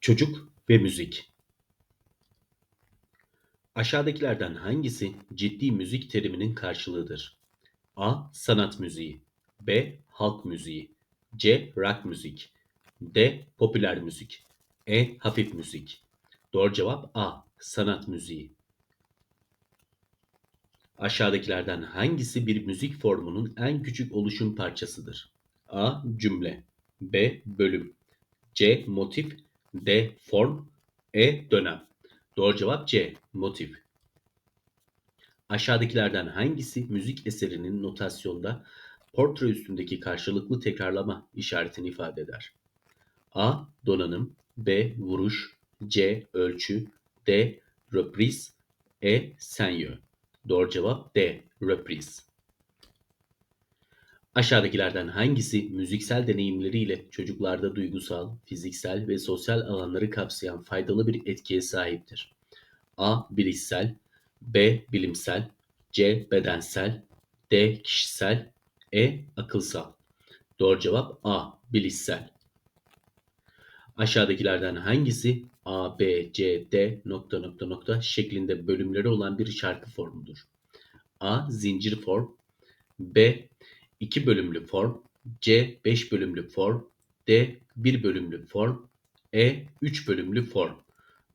Çocuk ve müzik. Aşağıdakilerden hangisi ciddi müzik teriminin karşılığıdır? A. Sanat müziği B. Halk müziği C. Rock müzik D. Popüler müzik E. Hafif müzik Doğru cevap A. Sanat müziği. Aşağıdakilerden hangisi bir müzik formunun en küçük oluşum parçasıdır? A. Cümle B. Bölüm C. Motif D. Form E. Dönem Doğru cevap C. Motif. Aşağıdakilerden hangisi müzik eserinin notasyonda portre üstündeki karşılıklı tekrarlama işaretini ifade eder? A. Donanım B. Vuruş C. Ölçü D. Reprise E. Senyo Doğru cevap D. Reprise. Aşağıdakilerden hangisi müziksel deneyimleriyle çocuklarda duygusal, fiziksel ve sosyal alanları kapsayan faydalı bir etkiye sahiptir? A. Bilişsel B. Bilimsel C. Bedensel D. Kişisel E. Akılsal Doğru cevap A. Bilişsel. Aşağıdakilerden hangisi A, B, C, D nokta nokta nokta şeklinde bölümleri olan bir şarkı formudur? A. Zincir form B. 2 bölümlü form C. 5 bölümlü form D. 1 bölümlü form E. 3 bölümlü form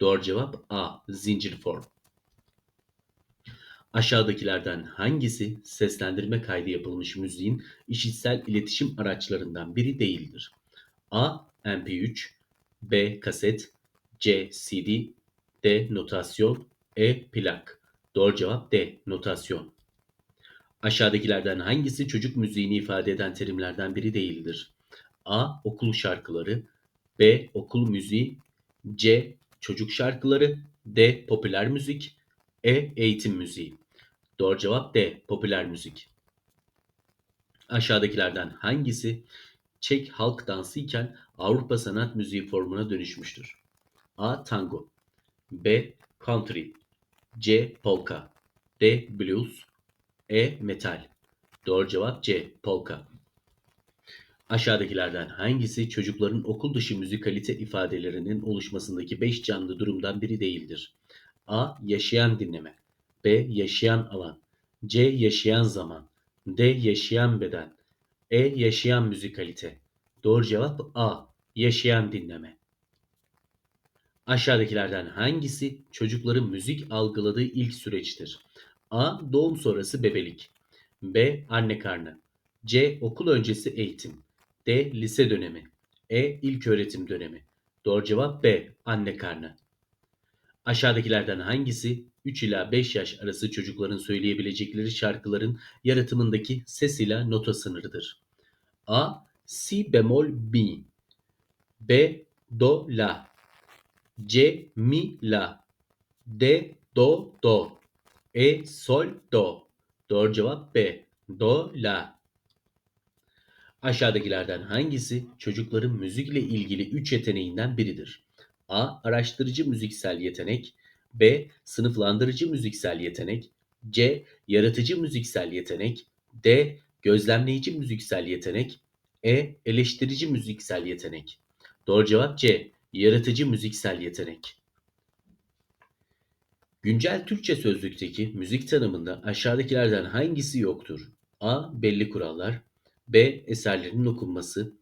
Doğru cevap A. Zincir form. Aşağıdakilerden hangisi seslendirme kaydı yapılmış müziğin işitsel iletişim araçlarından biri değildir? A. MP3 B. Kaset C. CD D. Notasyon E. Plak Doğru cevap D. Notasyon. Aşağıdakilerden hangisi çocuk müziğini ifade eden terimlerden biri değildir? A. Okul şarkıları B. Okul müziği C. Çocuk şarkıları D. Popüler müzik E. Eğitim müziği Doğru cevap D. Popüler müzik. Aşağıdakilerden hangisi Çek halk dansı iken Avrupa sanat müziği formuna dönüşmüştür? A. Tango B. Country C. Polka D. Blues E. Metal Doğru cevap C. Polka. Aşağıdakilerden hangisi çocukların okul dışı müzikalite ifadelerinin oluşmasındaki 5 canlı durumdan biri değildir? A. Yaşayan dinleme B. Yaşayan alan C. Yaşayan zaman D. Yaşayan beden E. Yaşayan müzikalite Doğru cevap A. Yaşayan dinleme. Aşağıdakilerden hangisi çocukların müzik algıladığı ilk süreçtir? A. Doğum sonrası bebelik B. Anne karnı C. Okul öncesi eğitim D. Lise dönemi E. İlköğretim dönemi Doğru cevap B. Anne karnı. Aşağıdakilerden hangisi 3 ila 5 yaş arası çocukların söyleyebilecekleri şarkıların yaratımındaki ses ile nota sınırıdır? A. Si bemol mi B. Do la C. Mi la D. Do do E. Sol do Doğru cevap B. Do la Aşağıdakilerden hangisi çocukların müzikle ilgili 3 yeteneğinden biridir? A. Araştırıcı müziksel yetenek B. Sınıflandırıcı müziksel yetenek C. Yaratıcı müziksel yetenek D. Gözlemleyici müziksel yetenek E. Eleştirici müziksel yetenek Doğru cevap C. Yaratıcı müziksel yetenek. Güncel Türkçe sözlükteki müzik tanımında aşağıdakilerden hangisi yoktur? A. Belli kurallar B. Eserlerin okunması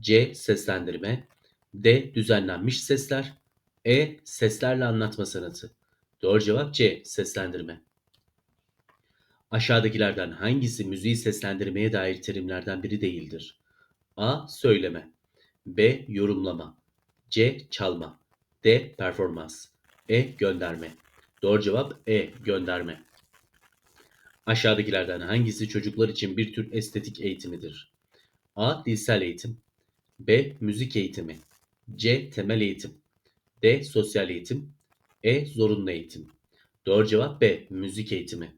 C. Seslendirme D. Düzenlenmiş sesler E. Seslerle anlatma sanatı Doğru cevap C. Seslendirme. Aşağıdakilerden hangisi müziği seslendirmeye dair terimlerden biri değildir? A. Söyleme B. Yorumlama C. Çalma D. Performans E. Gönderme Doğru cevap E. Gönderme. Aşağıdakilerden hangisi çocuklar için bir tür estetik eğitimidir? A. Dilsel eğitim B. Müzik eğitimi C. Temel eğitim D. Sosyal eğitim E. Zorunlu eğitim Doğru cevap B. Müzik eğitimi.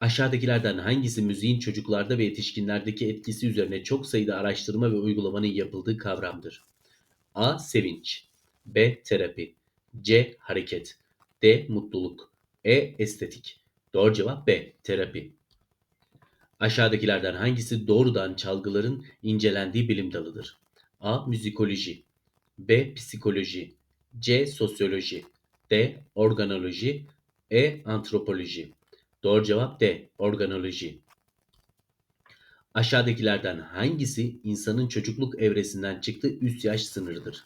Aşağıdakilerden hangisi müziğin çocuklarda ve yetişkinlerdeki etkisi üzerine çok sayıda araştırma ve uygulamanın yapıldığı kavramdır? A. Sevinç B. Terapi C. Hareket D. Mutluluk E. Estetik Doğru cevap B. Terapi Aşağıdakilerden hangisi doğrudan çalgıların incelendiği bilim dalıdır? A. Müzikoloji B. Psikoloji C. Sosyoloji D. Organoloji E. Antropoloji Doğru cevap D. Organoloji Aşağıdakilerden hangisi insanın çocukluk evresinden çıktığı üst yaş sınırıdır?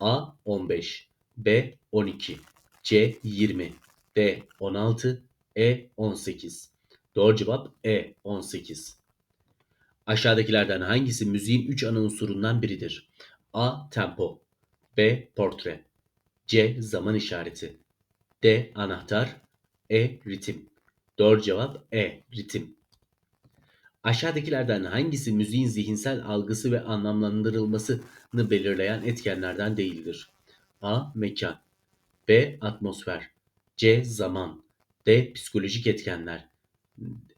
A 15, B 12, C 20, D 16, E 18. Doğru cevap E 18. Aşağıdakilerden hangisi müziğin 3 ana unsurundan biridir? A. Tempo B. Portre C. Zaman işareti D. Anahtar E. Ritim Doğru cevap E. Ritim. Aşağıdakilerden hangisi müziğin zihinsel algısı ve anlamlandırılmasını belirleyen etkenlerden değildir? A. Mekan B. Atmosfer C. Zaman D. Psikolojik etkenler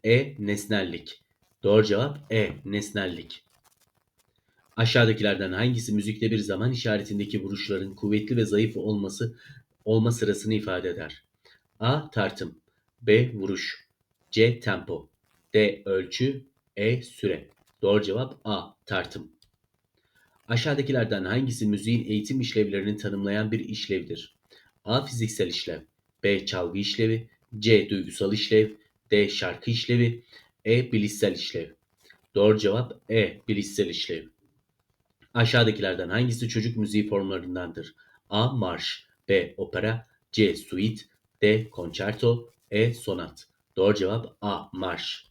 E. Nesnellik Doğru cevap E. Nesnellik. Aşağıdakilerden hangisi müzikte bir zaman işaretindeki vuruşların kuvvetli ve zayıf olması olma sırasını ifade eder? A. Tartım B. Vuruş C. Tempo D. Ölçü E. Süre Doğru cevap A. Tartım. Aşağıdakilerden hangisi müziğin eğitim işlevlerini tanımlayan bir işlevdir? A. Fiziksel işlev B. Çalgı işlevi C. Duygusal işlev D. Şarkı işlevi E. Bilişsel işlev Doğru cevap E. Bilişsel işlev. Aşağıdakilerden hangisi çocuk müziği formlarındandır? A. Marş B. Opera C. Suite D. Concerto E. Sonat Doğru cevap A. Marş.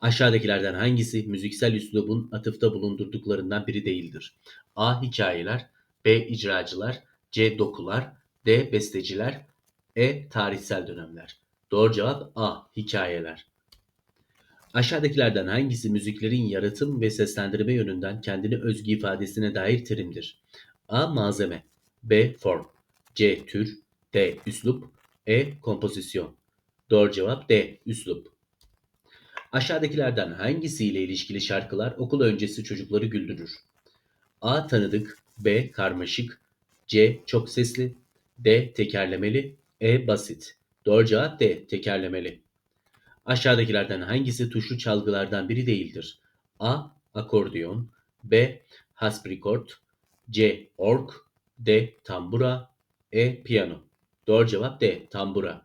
Aşağıdakilerden hangisi müziksel üslubun atıfta bulundurduklarından biri değildir? A. Hikayeler B. icracılar C. Dokular D. Besteciler E. Tarihsel dönemler Doğru cevap A. Hikayeler. Aşağıdakilerden hangisi müziklerin yaratım ve seslendirme yönünden kendine özgü ifadesine dair terimdir? A. Malzeme B. Form C. Tür D. Üslup E. Kompozisyon Doğru cevap D. Üslup. Aşağıdakilerden hangisiyle ilişkili şarkılar okul öncesi çocukları güldürür? A. Tanıdık B. Karmaşık C. Çok sesli D. Tekerlemeli E. Basit Doğru cevap D. Tekerlemeli. Aşağıdakilerden hangisi tuşlu çalgılardan biri değildir? A. Akordeon B. Hasprikort C. Org D. Tambura E. Piyano Doğru cevap D. Tambura.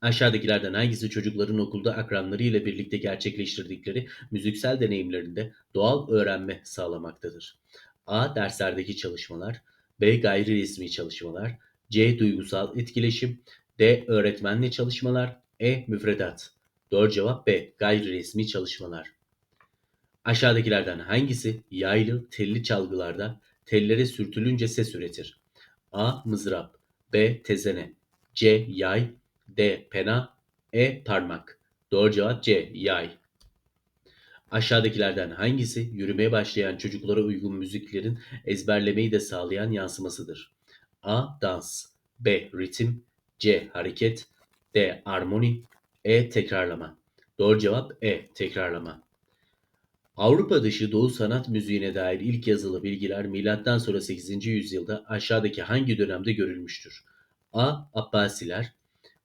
Aşağıdakilerden hangisi çocukların okulda akranlarıyla birlikte gerçekleştirdikleri müziksel deneyimlerinde doğal öğrenme sağlamaktadır? A. Derslerdeki çalışmalar B. Gayri resmi çalışmalar C. Duygusal etkileşim D. Öğretmenle çalışmalar E. Müfredat Doğru cevap B. Gayri resmi çalışmalar. Aşağıdakilerden hangisi yaylı, telli çalgılarda tellere sürtülünce ses üretir? A. Mızrap B. Tezene C. Yay D. Pena E. Parmak Doğru cevap C. Yay. Aşağıdakilerden hangisi yürümeye başlayan çocuklara uygun müziklerin ezberlemeyi de sağlayan yansımasıdır? A. Dans B. Ritim C. Hareket D. Armoni E. Tekrarlama Doğru cevap E. Tekrarlama. Avrupa dışı Doğu sanat müziğine dair ilk yazılı bilgiler sonra 8. yüzyılda aşağıdaki hangi dönemde görülmüştür? A. Abbasiler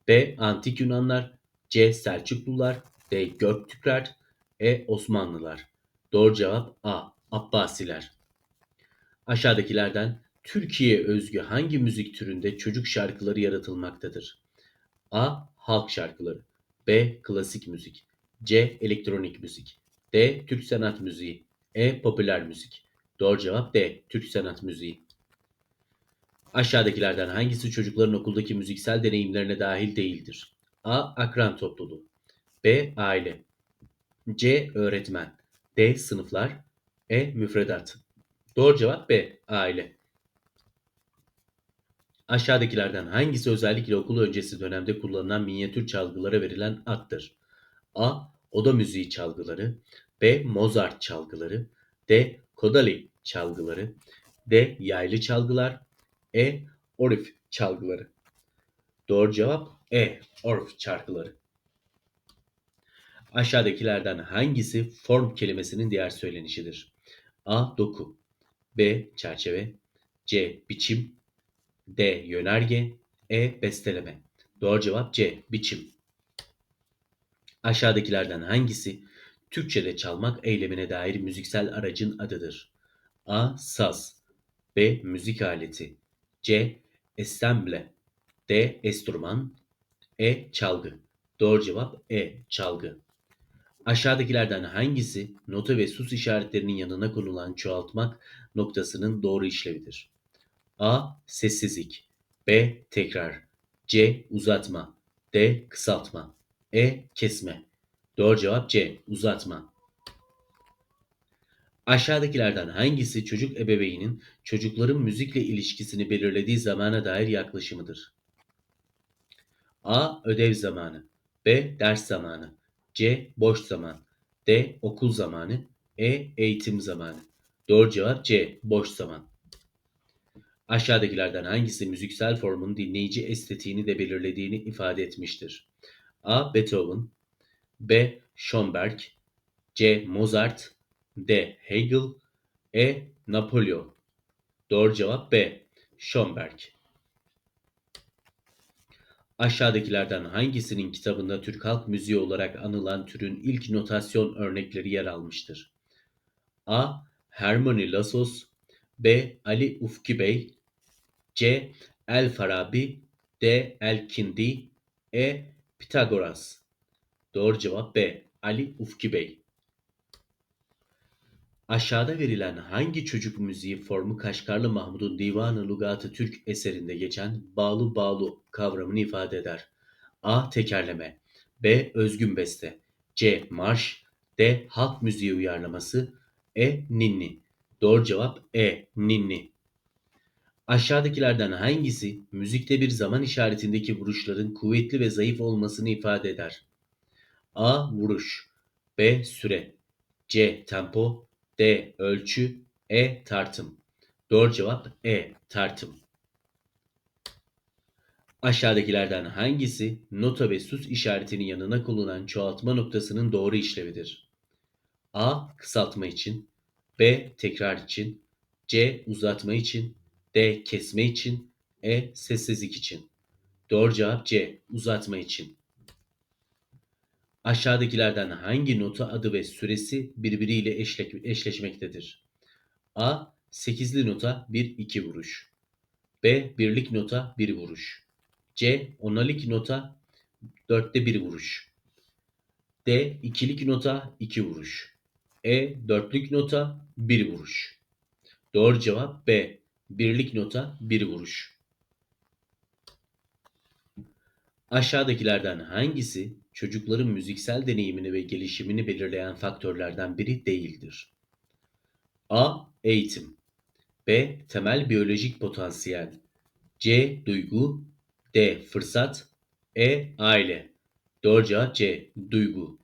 B. Antik Yunanlar C. Selçuklular D. Göktürkler E. Osmanlılar Doğru cevap A. Abbasiler. Aşağıdakilerden Türkiye özgü hangi müzik türünde çocuk şarkıları yaratılmaktadır? A. Halk şarkıları B. Klasik müzik C. Elektronik müzik D. Türk sanat müziği E. Popüler müzik Doğru cevap D. Türk sanat müziği. Aşağıdakilerden hangisi çocukların okuldaki müziksel deneyimlerine dahil değildir? A. Akran topluluğu B. Aile C. Öğretmen D. Sınıflar E. Müfredat Doğru cevap B. Aile. Aşağıdakilerden hangisi özellikle okul öncesi dönemde kullanılan minyatür çalgılara verilen addır? A. Oda müziği çalgıları B. Mozart çalgıları D. Kodali çalgıları D. Yaylı çalgılar E. Orif çalgıları Doğru cevap E. Orif çalgıları. Aşağıdakilerden hangisi form kelimesinin diğer söylenişidir? A. Doku B. Çerçeve C. Biçim D. Yönerge E. Besteleme Doğru cevap C. Biçim. Aşağıdakilerden hangisi Türkçe'de çalmak eylemine dair müziksel aracın adıdır? A. Saz B. Müzik aleti C. Ensemble D. Enstrüman E. Çalgı Doğru cevap E. Çalgı. Aşağıdakilerden hangisi nota ve sus işaretlerinin yanına konulan çoğaltmak noktasının doğru işlevidir? A. Sessizlik B. Tekrar C. Uzatma D. Kısaltma E. Kesme Doğru cevap C. Uzatma. Aşağıdakilerden hangisi çocuk ebeveynin çocukların müzikle ilişkisini belirlediği zamana dair yaklaşımıdır? A. Ödev zamanı B. Ders zamanı C. Boş zaman D. Okul zamanı E. Eğitim zamanı Doğru cevap C. Boş zaman. Aşağıdakilerden hangisi müziksel formun dinleyici estetiğini de belirlediğini ifade etmiştir? A. Beethoven B. Schoenberg C. Mozart D. Hegel E. Napolyon Doğru cevap B. Schoenberg. Aşağıdakilerden hangisinin kitabında Türk halk müziği olarak anılan türün ilk notasyon örnekleri yer almıştır? A. Hermoni Lassos B. Ali Ufki Bey C. El Farabi D. El Kindi E. Pitagoras Doğru cevap B. Ali Ufki Bey. Aşağıda verilen hangi çocuk müziği formu Kaşgarlı Mahmud'un Divan-ı Lugat-ı Türk eserinde geçen bağlı bağlu kavramını ifade eder? A. Tekerleme B. Özgün beste C. Marş D. Halk müziği uyarlaması E. Ninni Doğru cevap E. Ninni. Aşağıdakilerden hangisi müzikte bir zaman işaretindeki vuruşların kuvvetli ve zayıf olmasını ifade eder? A. Vuruş B. Süre C. Tempo D. Ölçü E. Tartım Doğru cevap E. Tartım. Aşağıdakilerden hangisi nota ve sus işaretinin yanına konulan çoğaltma noktasının doğru işlevidir? A. Kısaltma için B. Tekrar için C. Uzatma için D. Kesme için E. Sessizlik için Doğru cevap C. Uzatma için. Aşağıdakilerden hangi nota adı ve süresi birbiriyle eşle- eşleşmektedir? A. Sekizli nota 1-2 vuruş. B. Birlik nota 1 vuruş. C. Onalik nota 4'te 1 vuruş. D. ikilik nota 2 vuruş. E. Dörtlük nota 1 vuruş. Doğru cevap B. Birlik nota 1 vuruş. Aşağıdakilerden hangisi çocukların müziksel deneyimini ve gelişimini belirleyen faktörlerden biri değildir? A. Eğitim B. Temel biyolojik potansiyel C. Duygu D. Fırsat E. Aile Doğru cevap C. Duygu